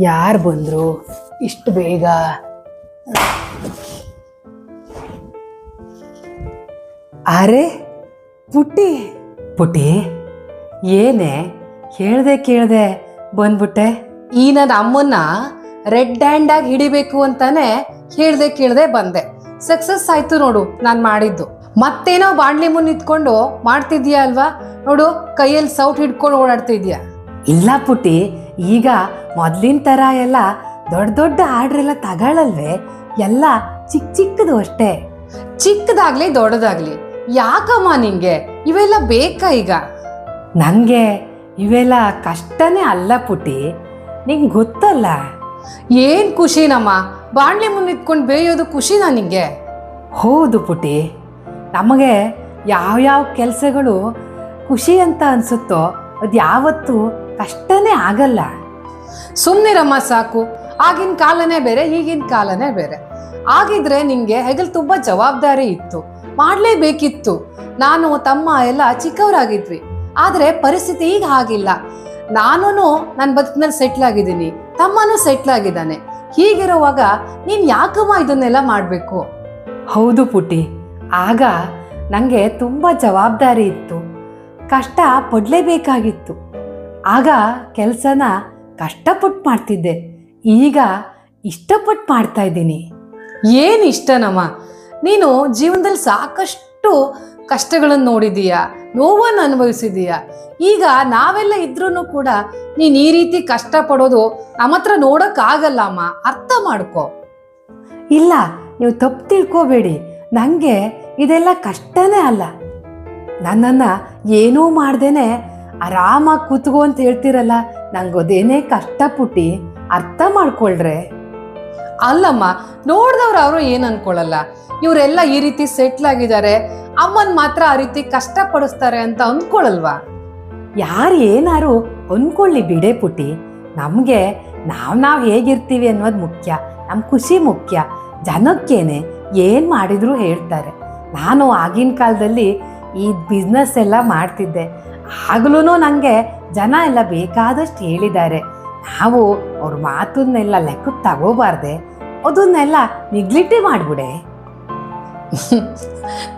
ಯಾರು ಬಂದ್ರು? ಇಷ್ಟು ಬೇಗ. ಅರೆ, ಪುಟ್ಟಿ. ಪುಟ್ಟಿ, ಏನೇ? ಹೇಳ್ದೆ ಕೇಳ್ದೆ ಬಂದ್ಬಿಟ್ಟೆ. ಈ ನನ್ನ ಅಮ್ಮನ್ನ ರೆಡ್ ಹ್ಯಾಂಡ್ ಆಗಿ ಹಿಡಿಬೇಕು ಅಂತಾನೆ ಹೇಳ್ದೆ ಕೇಳ್ದೆ ಬಂದೆ. ಸಕ್ಸಸ್ ಆಯ್ತು ನೋಡು ನಾನು ಮಾಡಿದ್ದು. ಮತ್ತೇನೋ ಬಾಣ್ಲಿ ಮುಂದೆ ನಿಂತ್ಕೊಂಡು ಮಾಡ್ತಿದ್ಯಾ ಅಲ್ವಾ? ನೋಡು, ಕೈಯಲ್ಲಿ ಸೌಟ್ ಹಿಡ್ಕೊಂಡು ಓಡಾಡ್ತಿದ್ಯಾ? ಇಲ್ಲ ಪುಟ್ಟಿ ಈಗ ಮೊದ್ಲಿನ ಥರ ಎಲ್ಲ ದೊಡ್ಡ ದೊಡ್ಡ ಆರ್ಡ್ರೆಲ್ಲ ತಗೊಳ್ಳಲ್ವೇ ಎಲ್ಲ ಚಿಕ್ಕ ಚಿಕ್ಕದು ಅಷ್ಟೇ. ಚಿಕ್ಕದಾಗ್ಲಿ ದೊಡ್ಡದಾಗ್ಲಿ ಯಾಕಮ್ಮ ನಿಂಗೆ? ಇವೆಲ್ಲ ಬೇಕಾ ಈಗ? ನನಗೆ ಇವೆಲ್ಲ ಕಷ್ಟನೇ ಅಲ್ಲ ಪುಟಿ. ನಿಂಗೆ ಗೊತ್ತಲ್ಲ? ಏನು ಖುಷಿನಮ್ಮ? ಬಾಣಲೆ ಮುಂದೆ ನಿಂತ್ಕೊಂಡು ಬೇಯೋದು ಖುಷಿನಾ ನಿಂಗೆ? ಹೌದು ಪುಟಿ. ನಮಗೆ ಯಾವ್ಯಾವ ಕೆಲಸಗಳು ಖುಷಿ ಅಂತ ಅನ್ಸುತ್ತೋ ಅದು ಯಾವತ್ತೂ ಕಷ್ಟನೇ ಆಗಲ್ಲ. ಸುಮ್ನಿರಮ್ಮ ಸಾಕು. ಆಗಿನ ಕಾಲನೇ ಬೇರೆ ಈಗಿನ ಕಾಲನೇ ಬೇರೆ. ಆಗಿದ್ರೆ ನಿಮಗೆ ಹೆಗಲ್ ತುಂಬಾ ಜವಾಬ್ದಾರಿ ಇತ್ತು. ಮಾಡಲೇಬೇಕಿತ್ತು. ನಾನು ತಮ್ಮ ಎಲ್ಲ ಚಿಕ್ಕವರಾಗಿದ್ವಿ. ಆದರೆ ಪರಿಸ್ಥಿತಿ ಈಗ ಹಾಗಿಲ್ಲ. ನಾನೂ ನನ್ನ ಬದುಕಿನಲ್ಲಿ ಸೆಟ್ಲ್ ಆಗಿದ್ದೀನಿ. ತಮ್ಮನೂ ಸೆಟ್ಲ್ ಆಗಿದ್ದಾನೆ. ಹೀಗಿರುವಾಗ ನೀನು ಯಾಕಮ್ಮ ಇದನ್ನೆಲ್ಲ ಮಾಡಬೇಕು? ಹೌದು ಪುಟಿ ಆಗ ನನಗೆ ತುಂಬ ಜವಾಬ್ದಾರಿ ಇತ್ತು. ಕಷ್ಟ ಪಡಲೇಬೇಕಾಗಿತ್ತು. ಆಗ ಕೆಲಸನ ಕಷ್ಟಪಟ್ಟು ಮಾಡ್ತಿದ್ದೆ. ಈಗ ಇಷ್ಟಪಟ್ಟು ಮಾಡ್ತಾ ಇದ್ದೀನಿ. ಏನು ಇಷ್ಟನಮ್ಮ ನೀನು ಜೀವನದಲ್ಲಿ ಸಾಕಷ್ಟು ಕಷ್ಟಗಳನ್ನು ನೋಡಿದೀಯ ನೋವನ್ನು ಅನುಭವಿಸಿದೀಯ. ಈಗ ನಾವೆಲ್ಲ ಇದ್ರೂ ಕೂಡ ನೀನು ಈ ರೀತಿ ಕಷ್ಟಪಡೋದು ನಮ್ಮ ಹತ್ರ ನೋಡೋಕ್ಕಾಗಲ್ಲ ಅಮ್ಮ ಅರ್ಥ ಮಾಡ್ಕೋ. ಇಲ್ಲ ನೀವು ತಪ್ಪು ತಿಳ್ಕೋಬೇಡಿ. ನನಗೆ ಇದೆಲ್ಲ ಕಷ್ಟನೇ ಅಲ್ಲ. ನನ್ನನ್ನು ಏನೂ ಮಾಡ್ದೇನೆ ಆರಾಮಾಗಿ ಕೂತ್ಕೋ ಅಂತ ಹೇಳ್ತಿರಲ್ಲ ನಂಗೆ ಅದೇನೇ ಕಷ್ಟಪಟ್ಟು ಅರ್ಥ ಮಾಡ್ಕೊಳ್ರೆ. ಅಲ್ಲಮ್ಮ ನೋಡ್ದವ್ರು ಅವರು ಏನು ಅನ್ಕೊಳ್ಳಲ್ಲ ಇವರೆಲ್ಲ ಈ ರೀತಿ ಸೆಟ್ಲ್ ಆಗಿದ್ದಾರೆ ಅಮ್ಮನ್ ಮಾತ್ರ ಆ ರೀತಿ ಕಷ್ಟಪಡಿಸ್ತಾರೆ ಅಂತ ಅಂದ್ಕೊಳಲ್ವಾ ಯಾರು ಏನಾರು ಅನ್ಕೊಳ್ಳಿ ಬಿಡೆ ಪುಟಿ ನಮಗೆ ನಾವು ನಾವು ಹೇಗಿರ್ತೀವಿ ಅನ್ನೋದು ಮುಖ್ಯ ನಮ್ಮ ಖುಷಿ ಮುಖ್ಯ. ಜನಕ್ಕೇನೆ ಏನು ಮಾಡಿದ್ರು ಹೇಳ್ತಾರೆ. ನಾನು ಆಗಿನ ಕಾಲದಲ್ಲಿ ಈ ಬಿಸ್ನೆಸ್ ಎಲ್ಲ ಮಾಡ್ತಿದ್ದೆ. ಆಗಲೂ ನನಗೆ ಜನ ಎಲ್ಲ ಬೇಕಾದಷ್ಟು ಹೇಳಿದ್ದಾರೆ. ನಾವು ಅವ್ರ ಮಾತನ್ನೆಲ್ಲ ಲೆಕ್ಕಕ್ಕೆ ತಗೋಬಾರ್ದೆ ಅದನ್ನೆಲ್ಲ ನಿಗ್ಲಿಟ್ಟೆ ಮಾಡಿಬಿಡೆ.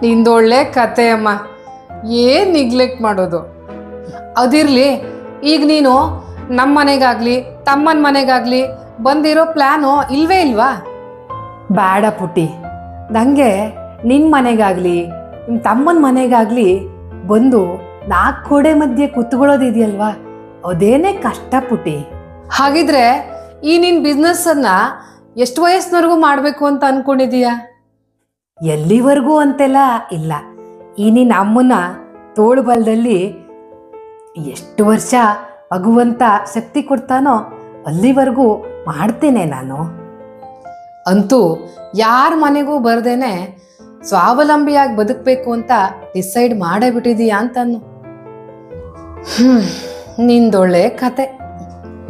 ನಿಂದೊಳ್ಳೆ ಕತೆ ಅಮ್ಮ. ಏನು ನಿಗ್ಲೆಕ್ಟ್ ಮಾಡೋದು? ಅದಿರಲಿ ಈಗ ನೀನು ನಮ್ಮ ಮನೆಗಾಗ್ಲಿ ತಮ್ಮನ ಮನೆಗಾಗ್ಲಿ ಬಂದಿರೋ ಪ್ಲ್ಯಾನು ಇಲ್ವೇ ಇಲ್ವಾ? ಬೇಡ ಪುಟ್ಟಿ. ನನಗೆ ನಿನ್ನ ಮನೆಗಾಗಲಿ ನಿಮ್ಮ ತಮ್ಮನ ಮನೆಗಾಗಲಿ ಬಂದು ನಾಲ್ಕು ಗೋಡೆ ಮಧ್ಯೆ ಕುತ್ಕೊಳ್ಳೋದಿದೆಯಲ್ವಾ? ಅದೇನೇ ಕಷ್ಟ ಪುಟ್ಟಿ. ಹಾಗಿದ್ರೆ ಈ ನಿನ್ ಬಿಸ್ನೆಸ್ ಅನ್ನ ಎಷ್ಟು ವಯಸ್ಸಿನವರೆಗೂ ಮಾಡಬೇಕು ಅಂತ ಅನ್ಕೊಂಡಿದೀಯಾ? ಎಲ್ಲಿವರೆಗೂ ಅಂತೆಲ್ಲ ಇಲ್ಲ. ಈ ನಿನ್ನ ಅಮ್ಮನ ತೋಳುಬಲದಲ್ಲಿ ಎಷ್ಟು ವರ್ಷ ಅಗುವಂತ ಶಕ್ತಿ ಕೊಡ್ತಾನೋ ಅಲ್ಲಿವರೆಗೂ ಮಾಡ್ತೇನೆ ನಾನು. ಅಂತೂ ಯಾರ ಮನೆಗೂ ಬರ್ದೇನೆ ಸ್ವಾವಲಂಬಿಯಾಗಿ ಬದುಕಬೇಕು ಅಂತ ಡಿಸೈಡ್ ಮಾಡೇ ಬಿಟ್ಟಿದೀಯಾ ಅಂತನ್ನು. ನಿಂದೊಳ್ಳೆ ಕತೆ.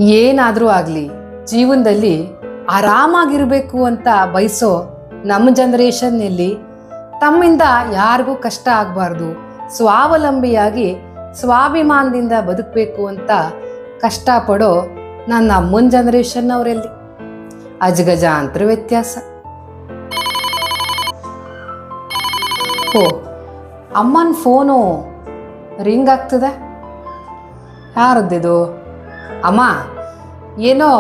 ಏನಾದರೂ ಆಗ್ಲಿ, ಜೀವನದಲ್ಲಿ ಆರಾಮಾಗಿರ್ಬೇಕು ಅಂತ ಬಯಸೋ ನಮ್ಮ ಜನರೇಷನ್ನಲ್ಲಿ ತಮ್ಮಿಂದ ಯಾರಿಗೂ ಕಷ್ಟ ಆಗಬಾರ್ದು. ಸ್ವಾವಲಂಬಿಯಾಗಿ, ಸ್ವಾಭಿಮಾನದಿಂದ ಬದುಕಬೇಕು ಅಂತ ಕಷ್ಟಪಡೋ ನನ್ನ ಅಮ್ಮನ ಜನರೇಷನ್ ಅವರಲ್ಲಿ ಅಜಗಜಾಂತರ ವ್ಯತ್ಯಾಸ. ಓ, ಅಮ್ಮನ ಫೋನು ರಿಂಗ್ ಆಗ್ತದೆ? ಯಾರದ್ದಿದು? ಅಮ್ಮ, ಏನೋ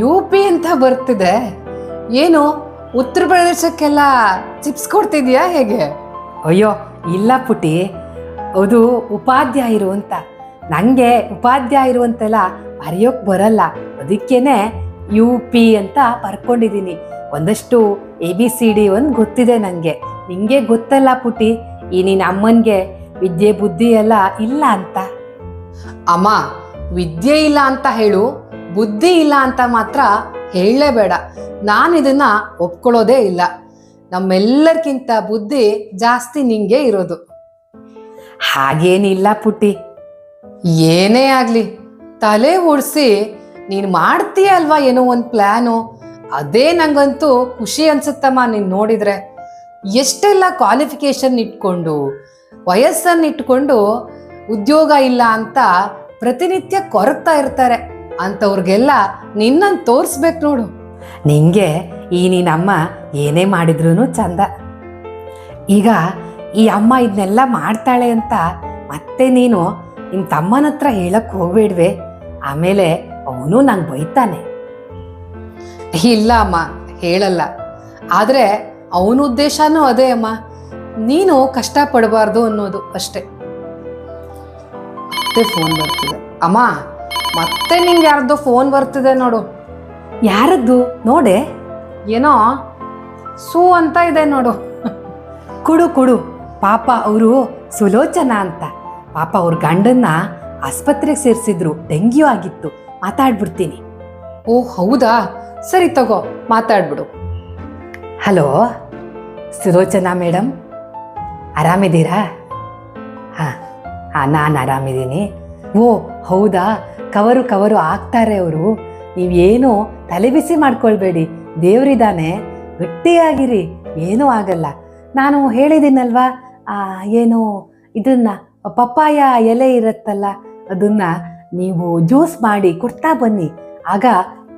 ಯು ಪಿ ಅಂತ ಬರ್ತಿದೆ. ಏನು, ಉತ್ತರ ಪ್ರದೇಶಕ್ಕೆಲ್ಲ ಚಿಪ್ಸ್ ಕೊಡ್ತಿದ್ಯಾ ಹೇಗೆ? ಅಯ್ಯೋ, ಇಲ್ಲ ಪುಟಿ ಅದು ಉಪಾಧ್ಯಾಯರು ಅಂತ. ನನಗೆ ಉಪಾಧ್ಯಾಯರು ಅಂತೆಲ್ಲ ಅರಿಯೋಕ್ಕೆ ಬರಲ್ಲ. ಅದಕ್ಕೇನೆ ಯು ಪಿ ಅಂತ ಬರ್ಕೊಂಡಿದ್ದೀನಿ. ಒಂದಷ್ಟು ಎ ಬಿ ಸಿ ಡಿ ಒಂದು ಗೊತ್ತಿದೆ ನನಗೆ ನಿಂಗೆ ಗೊತ್ತಲ್ಲ ಪುಟಿ ಈ ನಿನ್ನ ಅಮ್ಮನಿಗೆ ವಿದ್ಯೆ ಬುದ್ಧಿ ಎಲ್ಲ ಇಲ್ಲ ಅಂತ. ಅಮ್ಮ ವಿದ್ಯೆ ಇಲ್ಲ ಅಂತ ಹೇಳು ಬುದ್ಧಿ ಇಲ್ಲ ಅಂತ ಮಾತ್ರ ಹೇಳಲೇಬೇಡ. ನಾನು ಇದನ್ನ ಒಪ್ಕೊಳ್ಳೋದೇ ಇಲ್ಲ. ನಮ್ಮೆಲ್ಲರಿಗಿಂತ ಬುದ್ಧಿ ಜಾಸ್ತಿ ನಿಂಗೆ ಇರೋದು. ಹಾಗೇನಿಲ್ಲ ಪುಟ್ಟಿ. ಏನೇ ಆಗಲಿ ತಲೆ ಓಡಿಸಿ ನೀನು ಮಾಡ್ತೀಯ ಅಲ್ವಾ ಏನೋ ಒಂದು ಪ್ಲ್ಯಾನು ಅದೇ ನಂಗಂತೂ ಖುಷಿ ಅನ್ಸುತ್ತಮ್ಮ ನೀನು ನೋಡಿದ್ರೆ. ಎಷ್ಟೆಲ್ಲ ಕ್ವಾಲಿಫಿಕೇಶನ್ ಇಟ್ಕೊಂಡು ವಯಸ್ಸನ್ನು ಇಟ್ಕೊಂಡು ಉದ್ಯೋಗ ಇಲ್ಲ ಅಂತ ಪ್ರತಿನಿತ್ಯ ಕೊರಗ್ತಾ ಇರ್ತಾರೆ. ಅಂಥವ್ರಿಗೆಲ್ಲ ನಿನ್ನನ್ನು ತೋರಿಸ್ಬೇಕು ನೋಡು. ನಿಂಗೆ ಈ ನಿನ್ನಮ್ಮ ಏನೇ ಮಾಡಿದ್ರೂ ಚಂದ. ಈಗ ಈ ಅಮ್ಮ ಇದನ್ನೆಲ್ಲ ಮಾಡ್ತಾಳೆ ಅಂತ ಮತ್ತೆ ನೀನು ನಿಮ್ಮ ತಮ್ಮನ ಹತ್ರ ಹೇಳಕ್ ಹೋಗ್ಬೇಡ್ವೆ. ಆಮೇಲೆ ಅವನು ನಂಗೆ ಬೈತಾನೆ. ಇಲ್ಲ ಅಮ್ಮ, ಹೇಳಲ್ಲ. ಆದರೆ ಅವನ ಉದ್ದೇಶನೂ ಅದೇ ಅಮ್ಮ. ನೀನು ಕಷ್ಟ ಪಡಬಾರ್ದು ಅನ್ನೋದು ಅಷ್ಟೇ. ಮತ್ತೆ ಫೋನ್ ಬರ್ತಿದೆ. ಅಮ್ಮ ಮತ್ತೆ ನಿಂಗೆ ಯಾರ್ದು ಫೋನ್ ಬರ್ತಿದೆ ನೋಡು. ಯಾರದ್ದು? ನೋಡೆ. ಏನೋ ಸೂ ಅಂತ ಇದೆ ನೋಡು. ಕುಡು ಕುಡು. ಪಾಪ ಅವರು ಸುಲೋಚನಾ ಅಂತ. ಪಾಪ ಅವ್ರ ಗಂಡನ್ನ ಆಸ್ಪತ್ರೆಗೆ ಸೇರಿಸಿದ್ರು. ಡೆಂಗ್ಯೂ ಆಗಿತ್ತು. ಮಾತಾಡ್ಬಿಡ್ತೀನಿ. ಓ ಹೌದಾ? ಸರಿ ತಗೋ ಮಾತಾಡ್ಬಿಡು. ಹಲೋ? ಸುಲೋಚನಾ ಮೇಡಮ್ ಆರಾಮಿದ್ದೀರಾ? ಹಾಂ ಹಾಂ. ನಾನು ಆರಾಮಿದ್ದೀನಿ ಓ, ಹೌದಾ? ಕವರು ಕವರು ಆಗ್ತಾರೆ ಅವರು. ನೀವೇನು ತಲೆ ಬಿಸಿ ಮಾಡ್ಕೊಳ್ಬೇಡಿ. ದೇವರಿದ್ದಾನೆ ಗಟ್ಟಿಯಾಗಿರಿ. ಏನೂ ಆಗಲ್ಲ. ನಾನು ಹೇಳಿದ್ದೀನಲ್ವಾ? ಏನು, ಇದನ್ನು, ಪಪ್ಪಾಯ ಎಲೆ ಇರುತ್ತಲ್ಲ, ಅದನ್ನ ನೀವು ಜ್ಯೂಸ್ ಮಾಡಿ ಕೊಡ್ತಾ ಬನ್ನಿ. ಆಗ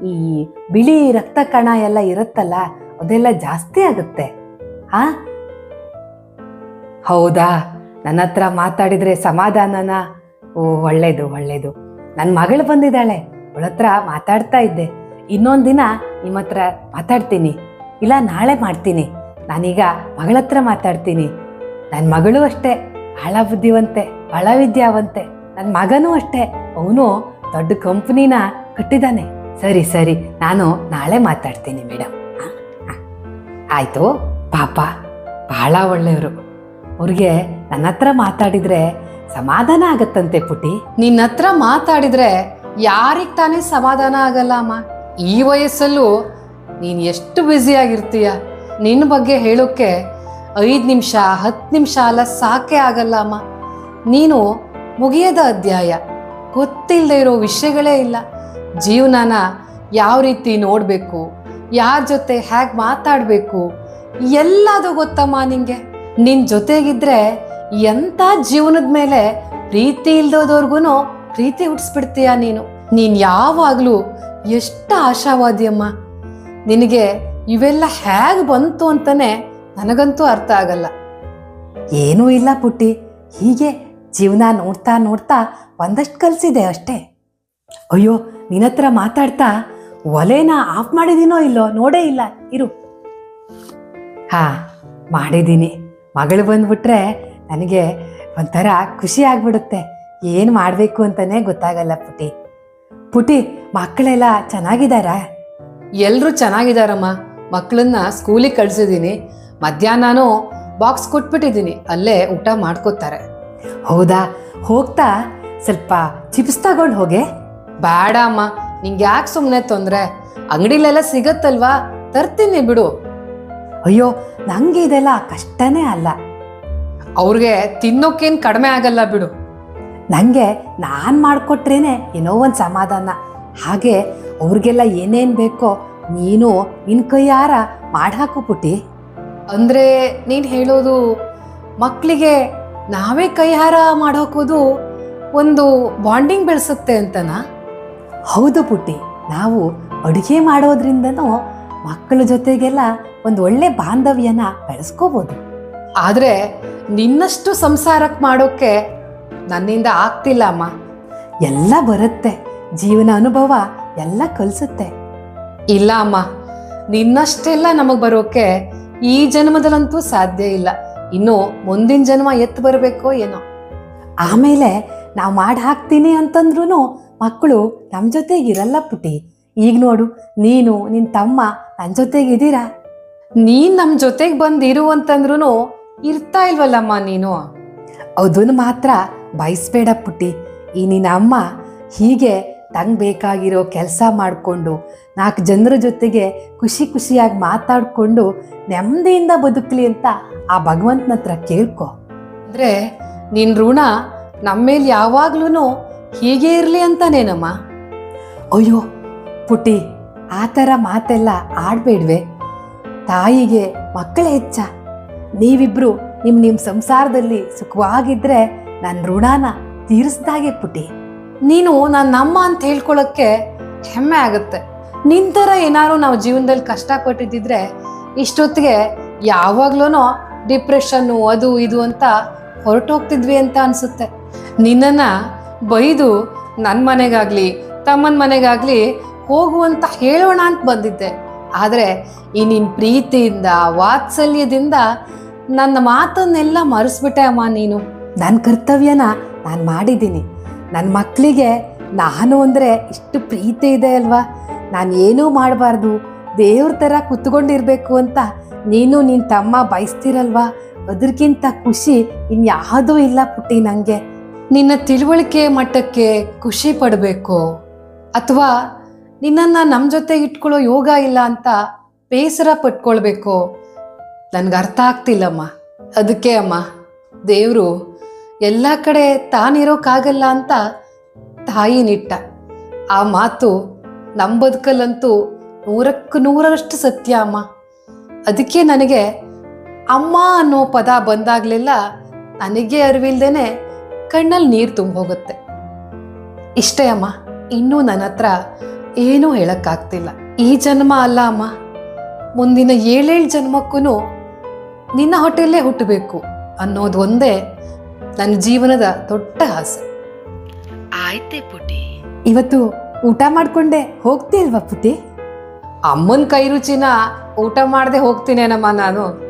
ಈ ಬಿಳಿ ರಕ್ತ ಕಣ ಎಲ್ಲ ಇರುತ್ತಲ್ಲ, ಅದೆಲ್ಲ ಜಾಸ್ತಿ ಆಗುತ್ತೆ. ಹಾ ಹೌದಾ? ನನ್ನ ಹತ್ರ ಮಾತಾಡಿದ್ರೆ ಸಮಾಧಾನನ? ಓ, ಒಳ್ಳೇದು ಒಳ್ಳೇದು. ನನ್ನ ಮಗಳು ಬಂದಿದ್ದಾಳೆ. ಅವಳ ಹತ್ರ ಮಾತಾಡ್ತಾ ಇದ್ದೆ. ಇನ್ನೊಂದು ದಿನ ನಿಮ್ಮ ಹತ್ರ ಮಾತಾಡ್ತೀನಿ. ಇಲ್ಲ, ನಾಳೆ ಮಾಡ್ತೀನಿ. ನಾನೀಗ ಮಗಳ ಹತ್ರ ಮಾತಾಡ್ತೀನಿ. ನನ್ನ ಮಗಳು ಅಷ್ಟೇ. ಬಹಳ ಬುದ್ಧಿವಂತೆ, ಬಹಳ ವಿದ್ಯಾವಂತೆ. ನನ್ನ ಮಗನೂ ಅಷ್ಟೇ. ಅವನು ದೊಡ್ಡ ಕಂಪ್ನಿನ ಕಟ್ಟಿದ್ದಾನೆ ಸರಿ ಸರಿ. ನಾನು ನಾಳೆ ಮಾತಾಡ್ತೀನಿ ಮೇಡಮ್ ಆಯಿತು. ಪಾಪ. ಬಹಳ ಒಳ್ಳೆಯವರು. ಅವ್ರಿಗೆ ನನ್ನ ಹತ್ರ ಮಾತಾಡಿದ್ರೆ ಸಮಾಧಾನ ಆಗತ್ತಂತೆ ಪುಟಿ ನಿನ್ನ ಹತ್ರ ಮಾತಾಡಿದ್ರೆ ಯಾರಿಗೆ ತಾನೇ ಸಮಾಧಾನ ಆಗಲ್ಲ ಅಮ್ಮ. ಈ ವಯಸ್ಸಲ್ಲೂ ನೀನು ಎಷ್ಟು ಬ್ಯುಸಿ ಆಗಿರ್ತೀಯ? ನಿನ್ನ ಬಗ್ಗೆ ಹೇಳೋಕ್ಕೆ ಐದು ನಿಮಿಷ, ಹತ್ತು ನಿಮಿಷ ಅಲ್ಲ ಸಾಕೆ ಆಗಲ್ಲ ಅಮ್ಮ. ನೀನು ಮುಗಿಯದ ಅಧ್ಯಾಯ. ಗೊತ್ತಿಲ್ಲದೆ ಇರೋ ವಿಷಯಗಳೇ ಇಲ್ಲ. ಜೀವನನ ಯಾವ ರೀತಿ ನೋಡಬೇಕು, ಯಾರ ಜೊತೆ ಹೇಗೆ ಮಾತಾಡಬೇಕು, ಎಲ್ಲದು ಗೊತ್ತಮ್ಮ ನಿಂಗೆ. ನಿನ್ನ ಜೊತೆಗಿದ್ರೆ ಎಂಥ ಜೀವನದ ಮೇಲೆ ಪ್ರೀತಿ ಇಲ್ದೋದವ್ರಿಗೂ ಪ್ರೀತಿ ಹುಟ್ಟಿಸ್ಬಿಡ್ತೀಯ ನೀನು? ನೀನ್ ಯಾವಾಗ್ಲೂ ಎಷ್ಟು ಆಶಾವಾದಿಯಮ್ಮ? ನಿನಗೆ ಇವೆಲ್ಲ ಹೇಗೆ ಬಂತು ಅಂತಾನೆ ನನಗಂತೂ ಅರ್ಥ ಆಗಲ್ಲ. ಏನೂ ಇಲ್ಲ ಪುಟ್ಟಿ. ಹೀಗೆ ಜೀವನ ನೋಡ್ತಾ ನೋಡ್ತಾ ಒಂದಷ್ಟು ಕಲಿಸಿದೆ ಅಷ್ಟೇ. ಅಯ್ಯೋ ನಿನ್ನ ಹತ್ರ ಮಾತಾಡ್ತಾ ಒಲೆನ ಆಫ್ ಮಾಡಿದೀನೋ ಇಲ್ಲೋ ನೋಡೇ ಇಲ್ಲ. ಇರು. ಹಾ ಮಾಡಿದ್ದೀನಿ ಮಗಳು ಬಂದ್ಬಿಟ್ರೆ ನನಗೆ ಒಂಥರ ಖುಷಿ ಆಗ್ಬಿಡುತ್ತೆ. ಏನು ಮಾಡಬೇಕು ಅಂತಲೇ ಗೊತ್ತಾಗಲ್ಲ ಪುಟಿ. ಪುಟಿ ಮಕ್ಕಳೆಲ್ಲ ಚೆನ್ನಾಗಿದ್ದಾರಾ? ಎಲ್ಲರೂ ಚೆನ್ನಾಗಿದಾರಮ್ಮ ಮಕ್ಕಳನ್ನ ಸ್ಕೂಲಿಗೆ ಕಳಿಸಿದ್ದೀನಿ ಮಧ್ಯಾಹ್ನನೂ ಬಾಕ್ಸ್ ಕೊಟ್ಬಿಟ್ಟಿದ್ದೀನಿ ಅಲ್ಲೇ ಊಟ ಮಾಡ್ಕೋತಾರೆ. ಹೌದಾ? ಹೋಗ್ತಾ? ಸ್ವಲ್ಪ ಚಿಪ್ಸ್ ತಗೊಂಡು ಹೋಗೆ. ಬೇಡ ಅಮ್ಮ ನಿಂಗೆ ಯಾಕೆ ಸುಮ್ಮನೆ ತೊಂದರೆ? ಅಂಗಡಿಲೆಲ್ಲ ಸಿಗತ್ತಲ್ವಾ? ತರ್ತೀನಿ ಬಿಡು. ಅಯ್ಯೋ ನಂಗೆ ಇದೆಲ್ಲ ಕಷ್ಟನೇ ಅಲ್ಲ. ಅವ್ರಿಗೆ ತಿನ್ನೋಕ್ಕೇನು ಕಡಿಮೆ ಆಗಲ್ಲ ಬಿಡು. ನನಗೆ ನಾನು ಮಾಡಿಕೊಟ್ರೇನೆ ಏನೋ ಒಂದು ಸಮಾಧಾನ. ಹಾಗೆ ಅವ್ರಿಗೆಲ್ಲ ಏನೇನು ಬೇಕೋ ನೀನು ನಿನ್ನ ಕೈಯಾರ ಮಾಡಾಕು ಪುಟ್ಟಿ. ಅಂದ್ರೆ ನೀನು ಹೇಳೋದು ಮಕ್ಕಳಿಗೆ ನಾವೇ ಕೈಹಾರ ಮಾಡೋಕೋದು ಒಂದು ಬಾಂಡಿಂಗ್ ಬೆಳೆಸುತ್ತೆ ಅಂತನಾ? ಹೌದು ಪುಟ್ಟಿ. ನಾವು ಅಡುಗೆ ಮಾಡೋದ್ರಿಂದನೂ ಮಕ್ಕಳ ಜೊತೆಗೆಲ್ಲ ಒಂದು ಒಳ್ಳೆ ಬಾಂಧವ್ಯನ ಬೆಳೆಸ್ಕೋಬೋದು. ಆದ್ರೆ ನಿನ್ನಷ್ಟು ಸಂಸಾರಕ್ಕೆ ಮಾಡೋಕ್ಕೆ ನನ್ನಿಂದ ಆಗ್ತಿಲ್ಲ ಅಮ್ಮ. ಎಲ್ಲ ಬರುತ್ತೆ. ಜೀವನ ಅನುಭವ ಎಲ್ಲ ಕಲಿಸುತ್ತೆ. ಇಲ್ಲ ಅಮ್ಮ. ನಿನ್ನಷ್ಟೆಲ್ಲ ನಮಗೆ ಬರೋಕ್ಕೆ ಈ ಜನ್ಮದಲ್ಲಂತೂ ಸಾಧ್ಯ ಇಲ್ಲ. ಇನ್ನು ಮುಂದಿನ ಜನ್ಮ ಎತ್ತು ಬರಬೇಕೋ ಏನೋ. ಆಮೇಲೆ ನಾವು ಮಾಡಿ ಹಾಕ್ತೀನಿ ಅಂತಂದ್ರೂ ಮಕ್ಕಳು ನಮ್ಮ ಜೊತೆಗಿರಲ್ಲ ಪುಟಿ ಈಗ ನೋಡು, ನೀನು ನಿನ್ನ ತಮ್ಮ ನನ್ನ ಜೊತೆಗಿದ್ದೀರಾ? ನೀನು ನಮ್ಮ ಜೊತೆಗೆ ಬಂದಿರು ಅಂತಂದ್ರೂ ಇರ್ತಾ ಇಲ್ವಲ್ಲಮ್ಮ ನೀನು? ಅದನ್ನು ಮಾತ್ರ. ಬಯಸ್ಬೇಡ ಪುಟ್ಟಿ. ಈ ನಿನ್ನ ಅಮ್ಮ ಹೀಗೆ ತಂಗ್ ಬೇಕಾಗಿರೋ ಕೆಲಸ ಮಾಡಿಕೊಂಡು ನಾಲ್ಕು ಜನರ ಜೊತೆಗೆ ಖುಷಿ ಖುಷಿಯಾಗಿ ಮಾತಾಡಿಕೊಂಡು ನೆಮ್ಮದಿಯಿಂದ ಬದುಕಲಿ ಅಂತ ಆ ಭಗವಂತನ ಹತ್ರ ಕೇಳ್ಕೊ. ಅಂದರೆ ನಿನ್ನ ಋಣ ನಮ್ಮೇಲ್ ಯಾವಾಗ್ಲೂ ಹೀಗೆ ಇರಲಿ ಅಂತಾನೇನಮ್ಮ? ಅಯ್ಯೋ ಪುಟಿ ಆ ಥರ ಮಾತೆಲ್ಲ ಆಡಬೇಡ್ವೆ. ತಾಯಿಗೆ ಮಕ್ಕಳೇ ಹೆಚ್ಚ. ನೀವಿಬ್ರು ನಿಮ್ಮ ನಿಮ್ಮ ಸಂಸಾರದಲ್ಲಿ ಸುಖವಾಗಿದ್ರೆ ನನ್ನ ಋಣಾನ ತೀರಿಸ್ದಾಗೆ ಪುಟಿ ನೀನು ನಾನು ಅಮ್ಮ ಅಂತ ಹೇಳ್ಕೊಳಕ್ಕೆ ಹೆಮ್ಮೆ ಆಗುತ್ತೆ. ನಿನ್ ಥರ ಏನಾದ್ರು ನಾವು ಜೀವನದಲ್ಲಿ ಕಷ್ಟಪಟ್ಟಿದ್ದಿದ್ರೆ ಇಷ್ಟೊತ್ತಿಗೆ ಯಾವಾಗ್ಲೂ ಡಿಪ್ರೆಷನ್ನು, ಅದು, ಇದು ಅಂತ ಹೊರಟೋಗ್ತಿದ್ವಿ ಅಂತ ಅನ್ಸುತ್ತೆ. ನಿನ್ನನ್ನು ಬೈದು ನನ್ನ ಮನೆಗಾಗ್ಲಿ, ತಮ್ಮನ ಮನೆಗಾಗ್ಲಿ ಹೋಗುವಂತ ಹೇಳೋಣ ಅಂತ ಬಂದಿದ್ದೆ. ಆದರೆ ಈ ನಿನ್ನ ಪ್ರೀತಿಯಿಂದ, ವಾತ್ಸಲ್ಯದಿಂದ ನನ್ನ ಮಾತನ್ನೆಲ್ಲ ಮರೆಸ್ಬಿಟ್ಟೆ ಅಮ್ಮ ನೀನು. ನನ್ನ ಕರ್ತವ್ಯನ ನಾನು ಮಾಡಿದ್ದೀನಿ. ನನ್ನ ಮಕ್ಕಳಿಗೆ ನಾನು ಅಂದರೆ ಇಷ್ಟು ಪ್ರೀತಿ ಇದೆ ಅಲ್ವಾ? ನಾನು ಏನೂ ಮಾಡಬಾರ್ದು. ದೇವ್ರ ಥರ ಕುತ್ಕೊಂಡಿರಬೇಕು ಅಂತ ನೀನು ನಿನ್ನ ತಮ್ಮ ಬಯಸ್ತಿರಲ್ವಾ? ಅದಕ್ಕಿಂತ ಖುಷಿ ಇನ್ಯಾವುದೂ ಇಲ್ಲ ಪುಟ್ಟಿ ನನಗೆ ನಿನ್ನ ತಿಳುವಳಿಕೆ ಮಟ್ಟಕ್ಕೆ ಖುಷಿ ಪಡಬೇಕು. ಅಥವಾ ನಿನ್ನನ್ನು ನಮ್ಮ ಜೊತೆ ಇಟ್ಕೊಳ್ಳೋ ಯೋಗ ಇಲ್ಲ ಅಂತ ಬೇಸರ ಪಟ್ಕೊಳ್ಬೇಕು. ನನ್ಗೆ ಅರ್ಥ ಆಗ್ತಿಲ್ಲಮ್ಮ. ಅದಕ್ಕೆ ಅಮ್ಮ, ದೇವರು ಎಲ್ಲ ಕಡೆ ತಾನಿರೋಕ್ಕಾಗಲ್ಲ ಅಂತ ತಾಯಿನಿಟ್ಟ. ಆ ಮಾತು ನಮ್ಮ ಬದುಕಲ್ಲಂತೂ ನೂರಕ್ಕೆ ನೂರರಷ್ಟು ಸತ್ಯ ಅಮ್ಮ. ಅದಕ್ಕೆ ನನಗೆ ಅಮ್ಮ ಅನ್ನೋ ಪದ ಬಂದಾಗಲೆಲ್ಲ ನನಗೆ ಅರಿವಿಲ್ದೇನೆ ಕಣ್ಣಲ್ಲಿ ನೀರು ತುಂಬೋಗುತ್ತೆ. ಇಷ್ಟೇ ಅಮ್ಮ, ಇನ್ನೂ ನನ್ನ ಹತ್ರ ಏನೂ ಹೇಳಕ್ಕಾಗ್ತಿಲ್ಲ. ಈ ಜನ್ಮ ಅಲ್ಲ ಅಮ್ಮ. ಮುಂದಿನ ಏಳೇಳು ಜನ್ಮಕ್ಕೂ ನಿನ್ನ ಹೊಟ್ಟೆಯಲ್ಲೇ ಹುಟ್ಟಬೇಕು ಅನ್ನೋದು ಒಂದೇ ನನ್ನ ಜೀವನದ ದೊಡ್ಡ ಆಸೆ. ಆಯ್ತೆ ಪುಟಿ ಇವತ್ತು ಊಟ ಮಾಡ್ಕೊಂಡೆ ಹೋಗ್ತೀಲ್ವಾ ಪುಟ್ಟಿ? ಅಮ್ಮನ ಕೈ ರುಚಿನ ಊಟ ಮಾಡದೆ ಹೋಗ್ತೀನೇನಮ್ಮ ನಾನು?